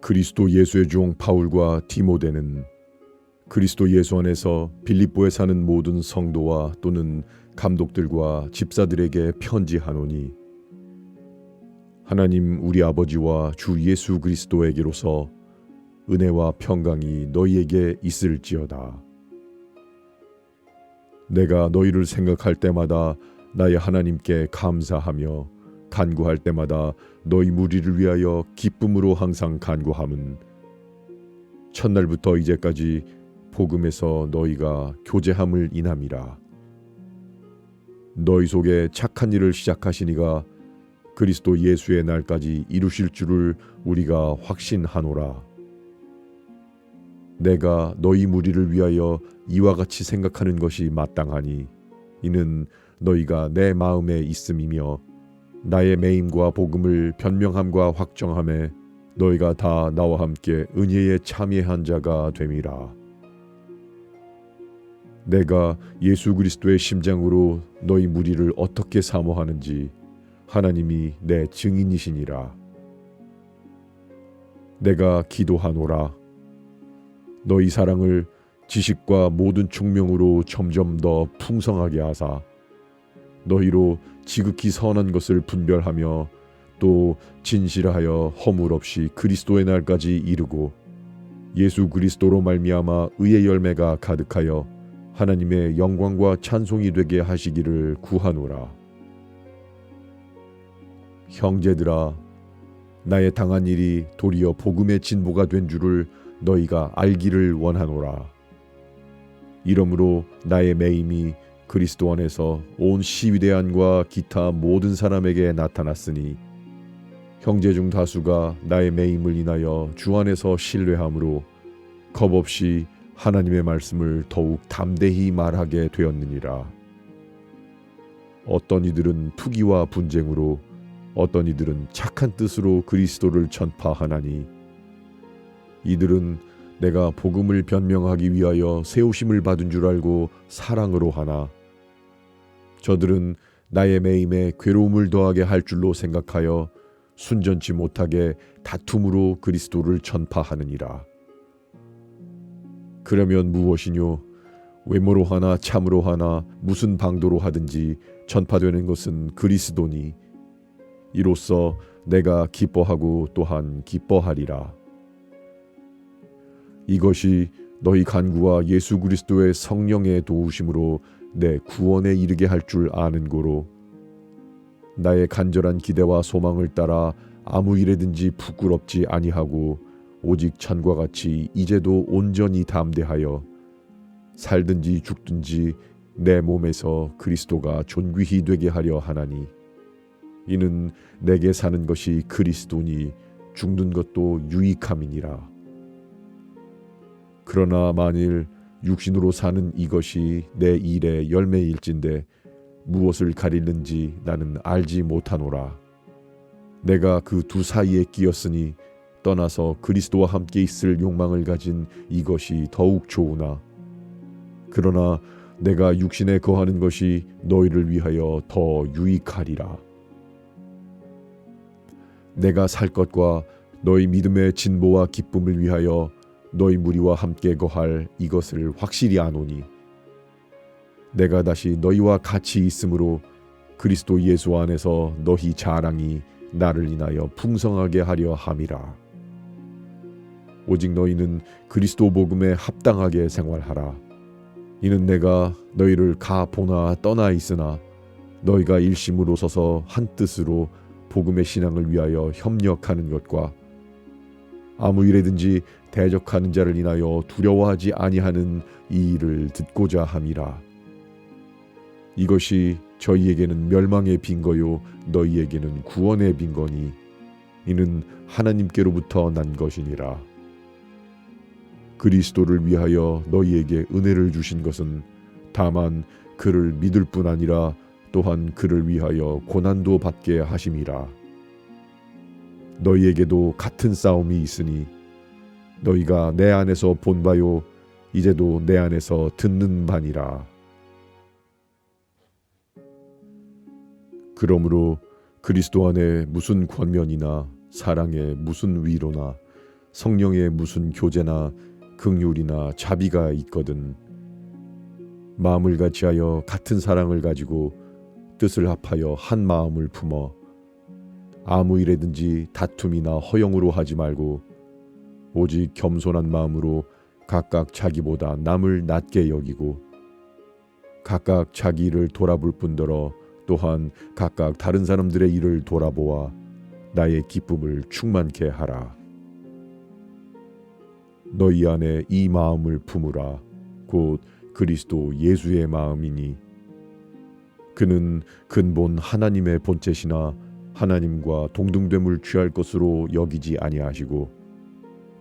그리스도 예수의 종 바울과 디모데는 그리스도 예수 안에서 빌립보에 사는 모든 성도와 또는 감독들과 집사들에게 편지하노니 하나님 우리 아버지와 주 예수 그리스도에게로서 은혜와 평강이 너희에게 있을지어다. 내가 너희를 생각할 때마다 나의 하나님께 감사하며 간구할 때마다 너희 무리를 위하여 기쁨으로 항상 간구함은 첫날부터 이제까지 복음에서 너희가 교제함을 인함이라. 너희 속에 착한 일을 시작하시니가 그리스도 예수의 날까지 이루실 줄을 우리가 확신하노라. 내가 너희 무리를 위하여 이와 같이 생각하는 것이 마땅하니 이는 너희가 내 마음에 있음이며 나의 매임과 복음을 변명함과 확정함에 너희가 다 나와 함께 은혜에 참여한 자가 됨이라. 내가 예수 그리스도의 심장으로 너희 무리를 어떻게 사모하는지 하나님이 내 증인이시니라. 내가 기도하노라. 너희 사랑을 지식과 모든 총명으로 점점 더 풍성하게 하사 너희로 지극히 선한 것을 분별하며 또 진실하여 허물 없이 그리스도의 날까지 이르고 예수 그리스도로 말미암아 의의 열매가 가득하여 하나님의 영광과 찬송이 되게 하시기를 구하노라. 형제들아 나의 당한 일이 도리어 복음의 진보가 된 줄을 너희가 알기를 원하노라. 이러므로 나의 매임이 그리스도 안에서 온 시위대안과 기타 모든 사람에게 나타났으니 형제 중 다수가 나의 매임을 인하여 주 안에서 신뢰함으로 겁 없이 하나님의 말씀을 더욱 담대히 말하게 되었느니라. 어떤 이들은 투기와 분쟁으로 어떤 이들은 착한 뜻으로 그리스도를 전파하나니 이들은 내가 복음을 변명하기 위하여 세우심을 받은 줄 알고 사랑으로 하나 저들은 나의 매임에 괴로움을 더하게 할 줄로 생각하여 순전치 못하게 다툼으로 그리스도를 전파하느니라. 그러면 무엇이뇨? 외모로 하나 참으로 하나 무슨 방도로 하든지 전파되는 것은 그리스도니 이로써 내가 기뻐하고 또한 기뻐하리라. 이것이 너희 간구와 예수 그리스도의 성령의 도우심으로 내 구원에 이르게 할 줄 아는 고로 나의 간절한 기대와 소망을 따라 아무 일에든지 부끄럽지 아니하고 오직 천과 같이 이제도 온전히 담대하여 살든지 죽든지 내 몸에서 그리스도가 존귀히 되게 하려 하나니 이는 내게 사는 것이 그리스도니 죽는 것도 유익함이니라. 그러나 만일 육신으로 사는 이것이 내 일의 열매일진데 무엇을 가리는지 나는 알지 못하노라. 내가 그 두 사이에 끼었으니 떠나서 그리스도와 함께 있을 욕망을 가진 이것이 더욱 좋으나 그러나 내가 육신에 거하는 것이 너희를 위하여 더 유익하리라. 내가 살 것과 너희 믿음의 진보와 기쁨을 위하여 너희 무리와 함께 거할 이것을 확실히 아노니. 내가 다시 너희와 같이 있으므로 그리스도 예수 안에서 너희 자랑이 나를 인하여 풍성하게 하려 함이라. 오직 너희는 그리스도 복음에 합당하게 생활하라. 이는 내가 너희를 가 보나 떠나 있으나 너희가 일심으로 서서 한 뜻으로 복음의 신앙을 위하여 협력하는 것과 아무 일에든지 대적하는 자를 인하여 두려워하지 아니하는 이 일을 듣고자 함이라. 이것이 저희에게는 멸망의 빈거요 너희에게는 구원의 빈거니 이는 하나님께로부터 난 것이니라. 그리스도를 위하여 너희에게 은혜를 주신 것은 다만 그를 믿을 뿐 아니라 또한 그를 위하여 고난도 받게 하심이라. 너희에게도 같은 싸움이 있으니 너희가 내 안에서 본 바요 이제도 내 안에서 듣는 바니라. 그러므로 그리스도 안에 무슨 권면이나 사랑에 무슨 위로나 성령의 무슨 교제나 긍휼이나 자비가 있거든 마음을 같이하여 같은 사랑을 가지고 뜻을 합하여 한 마음을 품어 아무 일에든지 다툼이나 허영으로 하지 말고 오직 겸손한 마음으로 각각 자기보다 남을 낮게 여기고 각각 자기 일을 돌아볼 뿐더러 또한 각각 다른 사람들의 일을 돌아보아 나의 기쁨을 충만케 하라. 너희 안에 이 마음을 품으라. 곧 그리스도 예수의 마음이니 그는 근본 하나님의 본체시나 하나님과 동등됨을 취할 것으로 여기지 아니하시고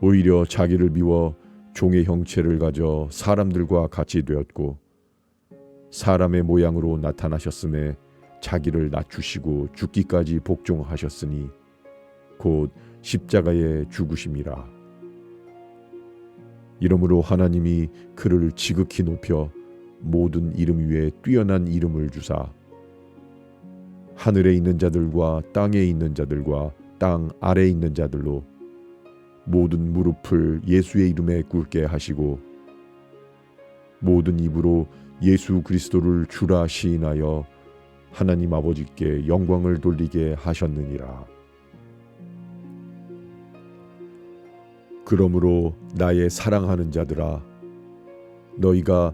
오히려 자기를 비워 종의 형체를 가져 사람들과 같이 되었고 사람의 모양으로 나타나셨음에 자기를 낮추시고 죽기까지 복종하셨으니 곧 십자가에 죽으심이라. 이러므로 하나님이 그를 지극히 높여 모든 이름 위에 뛰어난 이름을 주사 하늘에 있는 자들과 땅에 있는 자들과 땅 아래에 있는 자들로 모든 무릎을 예수의 이름에 꿇게 하시고 모든 입으로 예수 그리스도를 주라 시인하여 하나님 아버지께 영광을 돌리게 하셨느니라. 그러므로 나의 사랑하는 자들아 너희가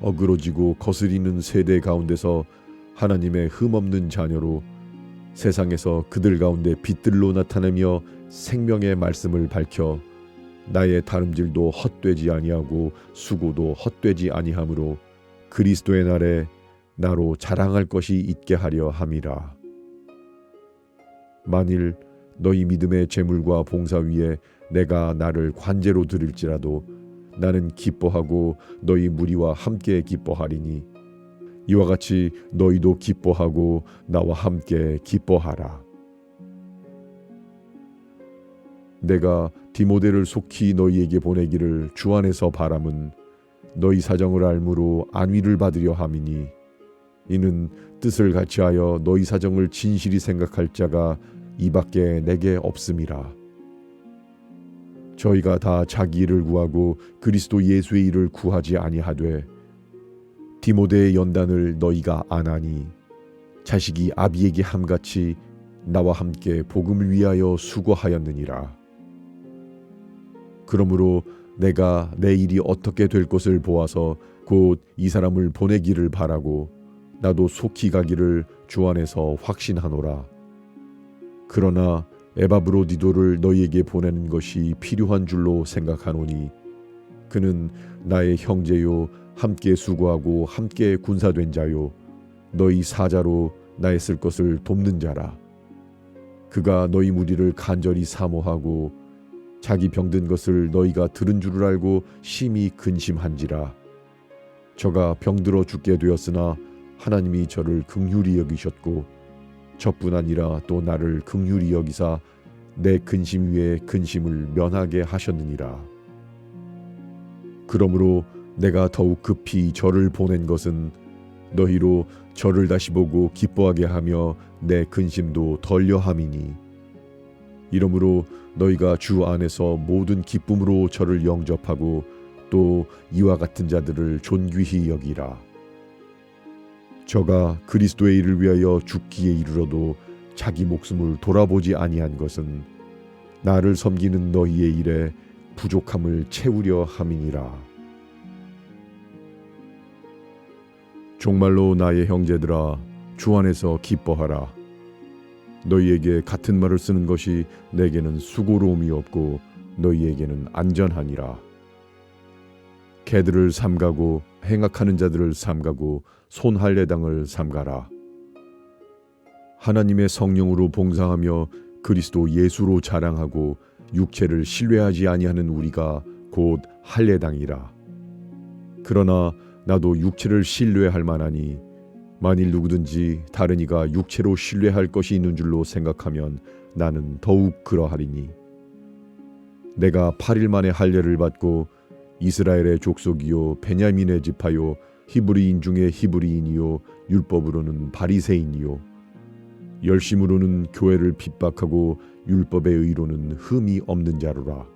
어그러지고 거스리는 세대 가운데서 하나님의 흠 없는 자녀로 세상에서 그들 가운데 빛들로 나타내며 생명의 말씀을 밝혀 나의 다름질도 헛되지 아니하고 수고도 헛되지 아니하므로 그리스도의 날에 나로 자랑할 것이 있게 하려 함이라. 만일 너희 믿음의 재물과 봉사 위에 내가 나를 관제로 드릴지라도 나는 기뻐하고 너희 무리와 함께 기뻐하리니 이와 같이 너희도 기뻐하고 나와 함께 기뻐하라. 내가 디모데를 속히 너희에게 보내기를 주 안에서 바람은 너희 사정을 알므로 안위를 받으려 함이니 이는 뜻을 같이하여 너희 사정을 진실히 생각할 자가 이밖에 내게 없음이라. 저희가 다 자기 일을 구하고 그리스도 예수의 일을 구하지 아니하되 디모데의 연단을 너희가 아나니 자식이 아비에게 함같이 나와 함께 복음을 위하여 수고하였느니라. 그러므로 내가 내 일이 어떻게 될 것을 보아서 곧 이 사람을 보내기를 바라고 나도 속히 가기를 주 안에서 확신하노라. 그러나 에바브로디도를 너희에게 보내는 것이 필요한 줄로 생각하노니 그는 나의 형제요 함께 수고하고 함께 군사된 자요 너희 사자로 나의 쓸 것을 돕는 자라. 그가 너희 무리를 간절히 사모하고 자기 병든 것을 너희가 들은 줄을 알고 심히 근심한지라. 저가 병들어 죽게 되었으나 하나님이 저를 긍휼히 여기셨고 저뿐 아니라 또 나를 긍휼히 여기사 내 근심 위에 근심을 면하게 하셨느니라. 그러므로 내가 더욱 급히 저를 보낸 것은 너희로 저를 다시 보고 기뻐하게 하며 내 근심도 덜려 함이니 이러므로 너희가 주 안에서 모든 기쁨으로 저를 영접하고 또 이와 같은 자들을 존귀히 여기라. 저가 그리스도의 일을 위하여 죽기에 이르러도 자기 목숨을 돌아보지 아니한 것은 나를 섬기는 너희의 일에 부족함을 채우려 함이니라. 정말로 나의 형제들아 주 안에서 기뻐하라. 너희에게 같은 말을 쓰는 것이 내게는 수고로움이 없고 너희에게는 안전하니라. 개들을 삼가고 행악하는 자들을 삼가고 손할례당을 삼가라. 하나님의 성령으로 봉사하며 그리스도 예수로 자랑하고 육체를 신뢰하지 아니하는 우리가 곧 할례당이라. 그러나 나도 육체를 신뢰할 만하니 만일 누구든지 다른 이가 육체로 신뢰할 것이 있는 줄로 생각하면 나는 더욱 그러하리니 내가 8일 만에 할례를 받고 이스라엘의 족속이요 베냐민의 지파요 히브리인 중에 히브리인이요 율법으로는 바리새인이요 열심으로는 교회를 핍박하고 율법의 의로는 흠이 없는 자로라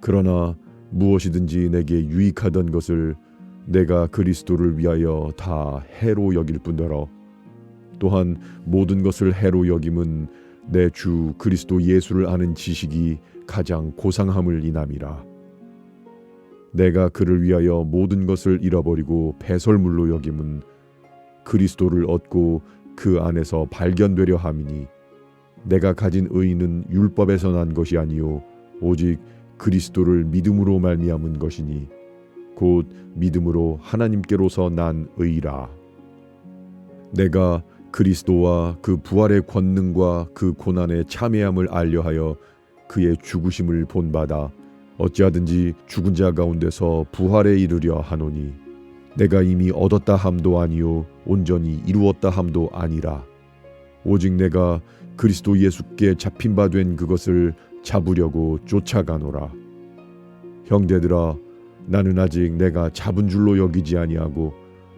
그러나 무엇이든지 내게 유익하던 것을 내가 그리스도를 위하여 다 해로 여길 뿐더러 또한 모든 것을 해로 여김은 내 주 그리스도 예수를 아는 지식이 가장 고상함을 인함이라. 내가 그를 위하여 모든 것을 잃어버리고 배설물로 여김은 그리스도를 얻고 그 안에서 발견되려 함이니 내가 가진 의는 율법에서 난 것이 아니요 오직 그리스도를 믿음으로 말미암은 것이니 곧 믿음으로 하나님께로서 난 의라. 내가 그리스도와 그 부활의 권능과 그 고난의 참회함을 알려하여 그의 죽으심을 본받아 어찌하든지 죽은 자 가운데서 부활에 이르려 하노니 내가 이미 얻었다 함도 아니요 온전히 이루었다 함도 아니라 오직 내가 그리스도 예수께 잡힌 바 된 그것을 잡으려고 쫓아가노라. 형제들아 나는 아직 내가 잡은 줄로 여기지 아니하고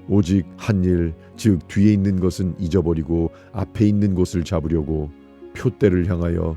오직 한 일 즉 뒤에 있는 것은 잊어버리고 앞에 있는 것을 잡으려고 표대를 향하여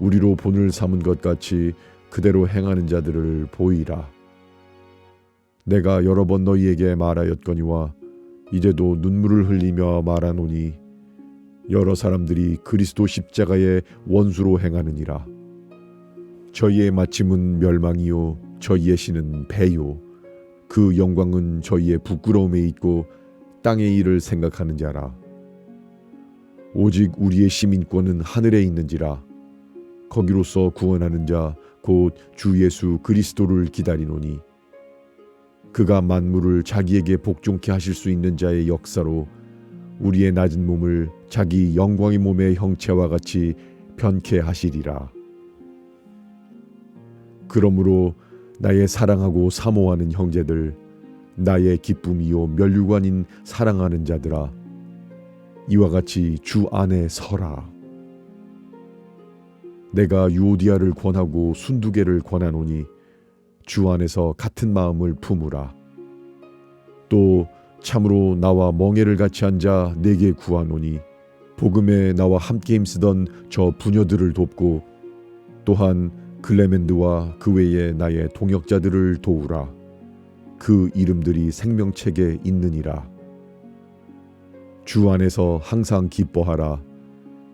우리로 본을 삼은 것 같이 그대로 행하는 자들을 보이라. 내가 여러 번 너희에게 말하였거니와 이제도 눈물을 흘리며 말하노니 여러 사람들이 그리스도 십자가의 원수로 행하느니라. 저희의 마침은 멸망이요 저희의 신은 배요 그 영광은 저희의 부끄러움에 있고 땅의 일을 생각하는 자라 오직 우리의 시민권은 하늘에 있는지라 거기로서 구원하는 자 곧 주 예수 그리스도를 기다리노니 그가 만물을 자기에게 복종케 하실 수 있는 자의 역사로 우리의 낮은 몸을 자기 영광의 몸의 형체와 같이 변케 하시리라. 그러므로 나의 사랑하고 사모하는 형제들 나의 기쁨이요 멸류관인 사랑하는 자들아 이와 같이 주 안에 서라 내가 유오디아를 권하고 순두개를 권하노니 주 안에서 같은 마음을 품으라 또 참으로 나와 멍에를 같이 앉아 내게 구하노니 복음에 나와 함께 힘쓰던 저 부녀들을 돕고 또한 글레멘드와 그 외에 나의 동역자들을 도우라. 그 이름들이 생명책에 있느니라. 주 안에서 항상 기뻐하라.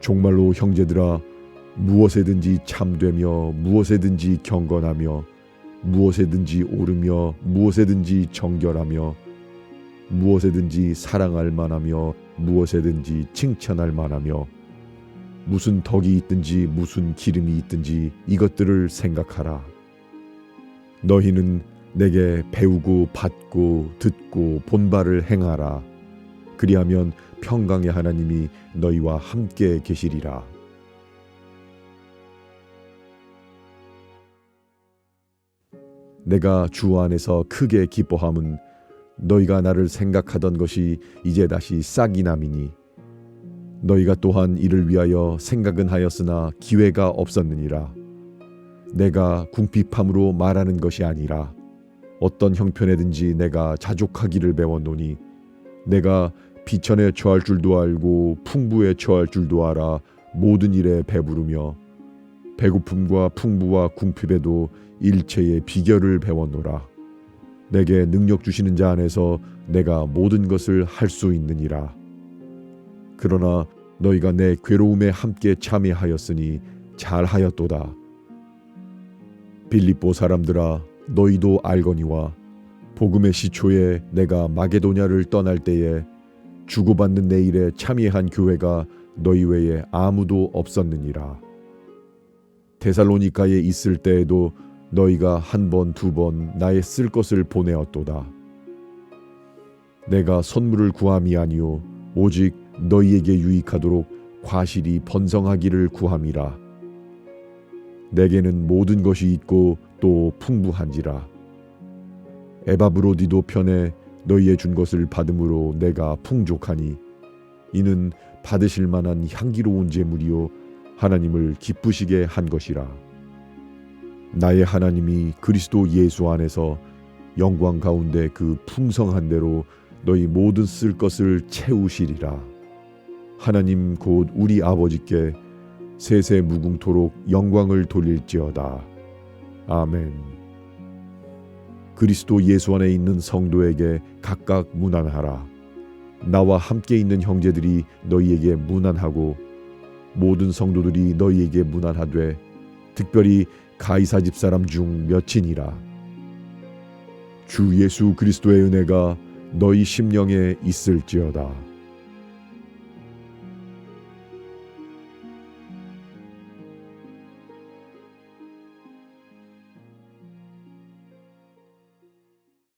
정말로 형제들아 무엇에든지 참되며 무엇에든지 경건하며 무엇에든지 오르며 무엇에든지 정결하며 무엇에든지 사랑할 만하며 무엇에든지 칭찬할 만하며 무슨 덕이 있든지 무슨 기름이 있든지 이것들을 생각하라. 너희는 내게 배우고 받고 듣고 본바를 행하라. 그리하면 평강의 하나님이 너희와 함께 계시리라. 내가 주 안에서 크게 기뻐함은 너희가 나를 생각하던 것이 이제 다시 싹이 남이니 너희가 또한 이를 위하여 생각은 하였으나 기회가 없었느니라 내가 궁핍함으로 말하는 것이 아니라 어떤 형편에든지 내가 자족하기를 배웠노니 내가 비천에 처할 줄도 알고 풍부에 처할 줄도 알아 모든 일에 배부르며 배고픔과 풍부와 궁핍에도 일체의 비결을 배웠노라. 내게 능력 주시는 자 안에서 내가 모든 것을 할 수 있느니라. 그러나 너희가 내 괴로움에 함께 참여하였으니 잘하였도다. 빌립보 사람들아 너희도 알거니와 복음의 시초에 내가 마게도냐를 떠날 때에 주고받는 내 일에 참여한 교회가 너희 외에 아무도 없었느니라. 데살로니가에 있을 때에도 너희가 한 번 두 번 나의 쓸 것을 보내었도다. 내가 선물을 구함이 아니요 오직 너희에게 유익하도록 과실이 번성하기를 구함이라. 내게는 모든 것이 있고 또 풍부한지라. 에바브로디도 편에 너희의 준 것을 받음으로 내가 풍족하니 이는 받으실 만한 향기로운 제물이요 하나님을 기쁘시게 한 것이라. 나의 하나님이 그리스도 예수 안에서 영광 가운데 그 풍성한 대로 너희 모든 쓸 것을 채우시리라. 하나님 곧 우리 아버지께 세세 무궁토록 영광을 돌릴지어다. 아멘. 그리스도 예수 안에 있는 성도에게 각각 문안하라. 나와 함께 있는 형제들이 너희에게 문안하고 모든 성도들이 너희에게 문안하되 특별히 가이사 집 사람 중 몇이니라. 주 예수 그리스도의 은혜가 너희 심령에 있을지어다.